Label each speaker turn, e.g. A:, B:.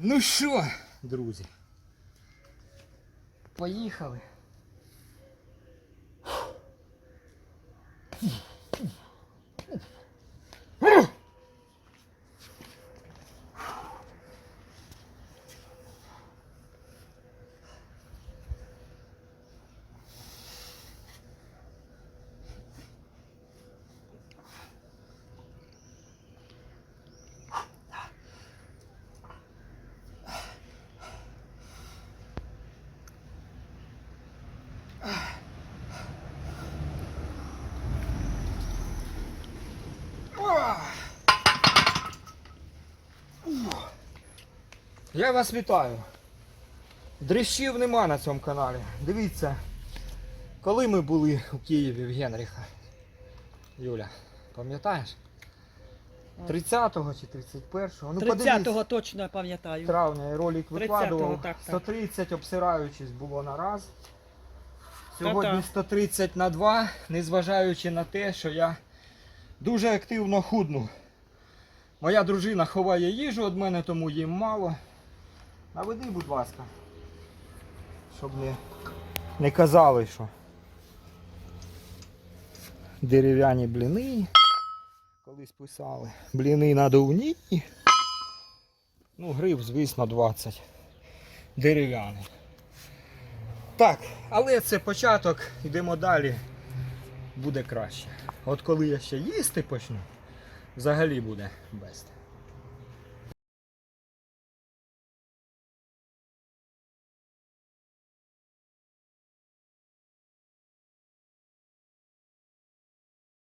A: Ну що, друзі? Поїхали. Я вас вітаю. Дрищів нема на цьому каналі. Дивіться, коли ми були у Києві в Генріха. Юля, пам'ятаєш? 30-го чи 31-го? Ну,
B: 30-го точно пам'ятаю.
A: травня я ролик викладував.
B: так, так.
A: 130 обсираючись було на раз. Сьогодні 130 на 2, незважаючи на те, що я дуже активно худну. Моя дружина ховає їжу від мене, тому їм мало. Наведи, будь ласка. Щоб не, не казали, що дерев'яні бліни. Колись писали. Бліни надувні. Ну, гриб, звісно, 20. Дерев'яний. Так, але це початок, йдемо далі. Буде краще. От коли я ще їсти почну, взагалі буде бест.